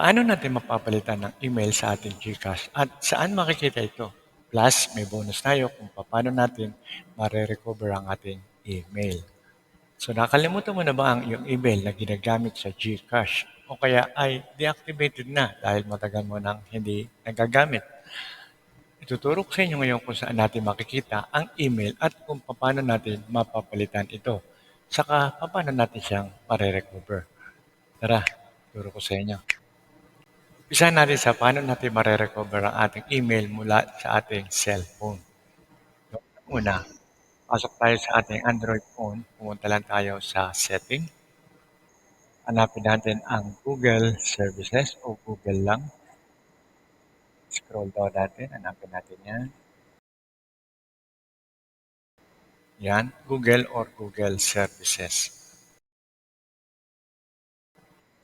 Paano natin mapapalitan ng email sa ating GCash at saan makikita ito? Plus, may bonus tayo kung paano natin mare-recover ang ating email. So nakalimutan mo na ba ang iyong email na ginagamit sa GCash o kaya ay deactivated na dahil matagal mo nang hindi nagagamit? Ituturo ko sa inyo ngayon kung saan natin makikita ang email at kung paano natin mapapalitan ito. Saka paano natin siyang mare-recover. Tara, turo ko sa inyo. Isa natin sa paano natin mare-recover ang ating email mula sa ating cellphone. So, una, pasok tayo sa ating Android phone. Pumunta lang tayo sa setting. Hanapin natin ang Google Services o Google lang. Scroll down natin. Hanapin natin yan. Yan, Google or Google Services.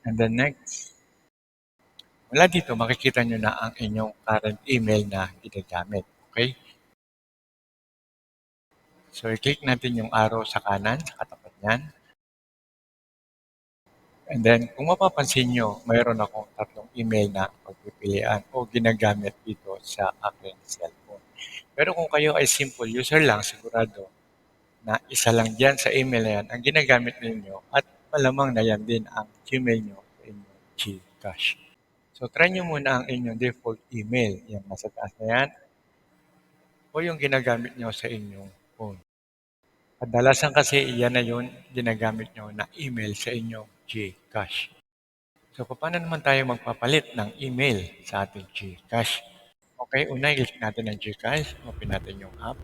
And then next, mula dito makikita nyo na ang inyong current email na ginagamit. Okay? So, i-click natin yung arrow sa kanan, sa katapat niyan. And then, kung mapapansin nyo, mayroon akong tatlong email na pagpipilian o ginagamit dito sa aking cellphone. Pero kung kayo ay simple user lang, sigurado na isa lang dyan sa email na yan ang ginagamit ninyo at malamang na yan din ang Gmail nyo sa inyong Gcash. So, try nyo muna ang inyong default email. Yung nasa taas na yan. O yung ginagamit nyo sa inyong phone. Kadalasan kasi iyan na yung ginagamit nyo na email sa inyong Gcash. So, paano naman tayo magpapalit ng email sa ating Gcash? Okay, una, i-click natin ang Gcash. Open natin yung app.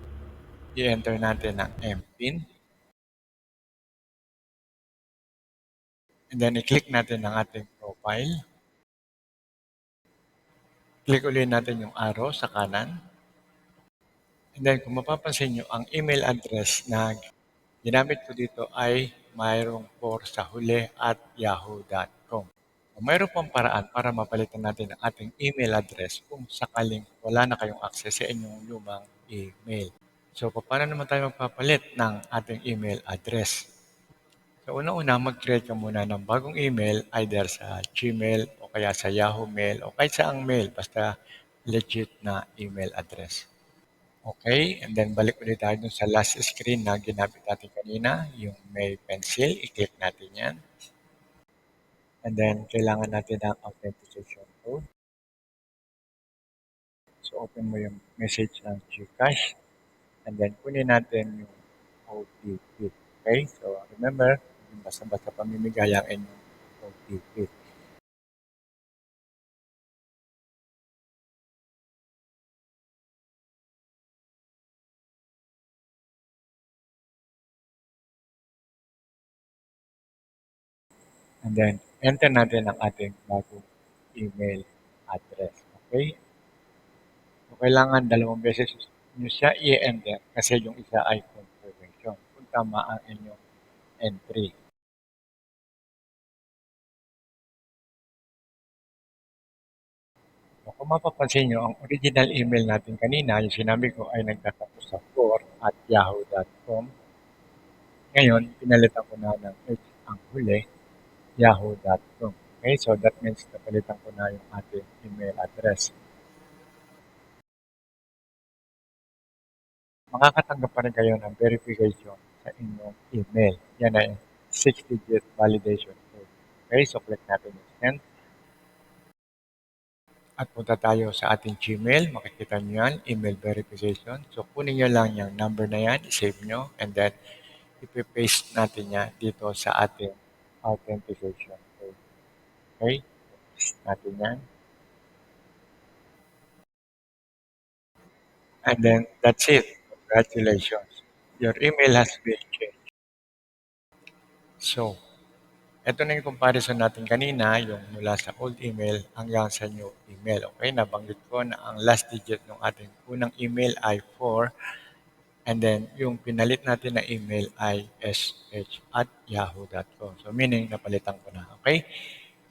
I-enter natin ang MPIN. And then, i-click natin ang ating profile. Click ulit natin yung arrow sa kanan. And then, kung mapapansin nyo, ang email address na ginamit ko dito ay mayroong for sa huli at yahoo.com. Mayroon pang paraan para mapalitan natin ang ating email address kung sakaling wala na kayong access sa inyong lumang email. So, paano naman tayo magpapalit ng ating email address? So, una-una, mag-create ka muna ng bagong email either sa Gmail kaya sa Yahoo Mail o kahit saang mail, basta legit na email address. Okay, and then balik ulit tayo dun sa last screen na ginamit natin kanina, yung may pencil, i-click natin yan. And then, kailangan natin ng authentication code. So, open mo yung message ng Gcash. And then, kunin natin yung OTP. Okay? So, remember, basta-basta pamimigay ang inyong OTP. And then, enter natin ang ating bagong email address. Okay? So, kailangan dalawang beses nyo siya i-enter kasi yung isa ay confirmation kung tama ang inyong entry. So, kung mapapansin nyo, ang original email natin kanina, yung sinabi ko ay nagtatapos sa 4 at yahoo.com. Ngayon, pinalitan ko na ng H ang huli, yahoo.com. Okay, so that means napalitan ko na yung ating email address. Makakatanggap pa rin kayo ng verification sa inyong email. Yan ay 6-digit validation code. Okay, so click natin yung send. At punta tayo sa ating Gmail. Makikita nyo yan, email verification. So kunin nyo lang yung number na yan, save nyo, and then ipipaste natin yan dito sa ating authentication. Okay? Paste natin yan. And then, that's it. Congratulations. Your email has been changed. So, ito na yung comparison natin kanina, yung mula sa old email hanggang sa new email. Okay, nabanggit ko na ang last digit ng ating unang email ay 4 and then yung pinalit natin na email ay sh at yahoo.com. So, meaning napalitan ko na. Okay?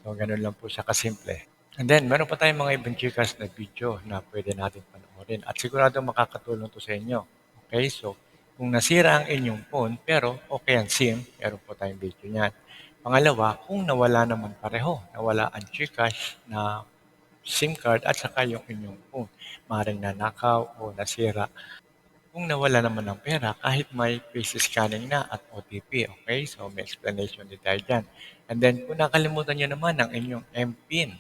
So, ganun lang po siya kasimple. And then, meron pa tayong mga ibang Gcash na video na pwede natin panoorin. At sigurado makakatulong to sa inyo. Okay? So, kung nasira ang inyong phone, pero okay ang SIM, meron po tayong video niyan. Pangalawa, kung nawala naman pareho, nawala ang GCash na SIM card at saka yung inyong phone, maaaring nanakaw o nasira. Kung nawala naman ng pera, kahit may face scanning na at OTP, okay? So may explanation din tayo dyan. And then kung nakalimutan nyo naman ang inyong MPIN,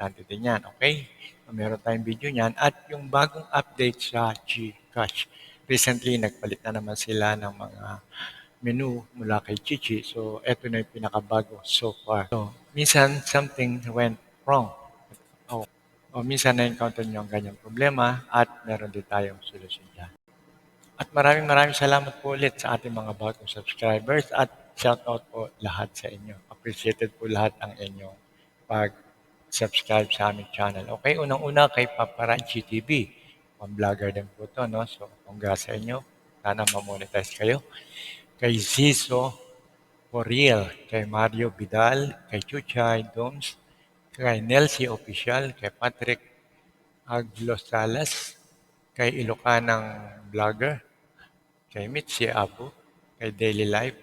importante din yan, okay? So, meron tayong video niyan. At yung bagong update sa GCash, recently nagpalit na naman sila ng mga menu mula kay Chichi. So, eto na yung pinakabago so far. So, minsan something went wrong. O, o minsan na-encounter nyo ang ganyang problema at meron din tayong solusyon dyan. At maraming maraming salamat po ulit sa ating mga bagong subscribers at shoutout po lahat sa inyo. Appreciated po lahat ang inyong pag-subscribe sa aming channel. Okay, unang-una kay Paparanchi TV. Pang-vlogger din po to, no? So, congrats sa inyo. Sana ma-monetize kayo. Kay Zizo for real, kay Mario Vidal, kay Chuchay Doms, kay Nelsie Official, kay Patrick Aglosalas, kay Ilocanang Vlogger, kay Mitzi Abu, kay Daily Life,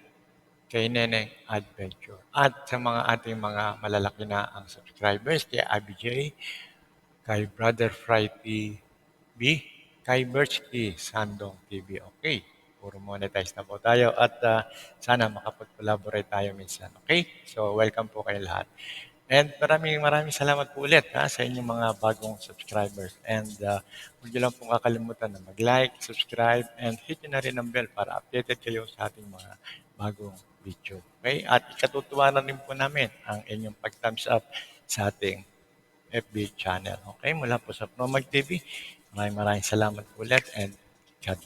kay Neneng Adventure. At sa mga ating mga malalaki na ang subscribers, kay Abby J, kay Brother Fry TV, kay Birch Sandong TV. Okay, puro monetize na po tayo at ah, sana makapag-collaborate tayo minsan. Okay, so welcome po kayo lahat. And maraming maraming salamat po ulit ha, sa inyong mga bagong subscribers. And uh, huwag niyo lang pong kakalimutan na mag-like, subscribe, and hit nyo na rin ang bell para updated kayo sa ating mga bagong video. Okay? At ikatutuwa na rin po namin ang inyong pag-thumbs up sa ating FB channel. Okay? Mula po sa Promag TV. Maraming maraming salamat po ulit and God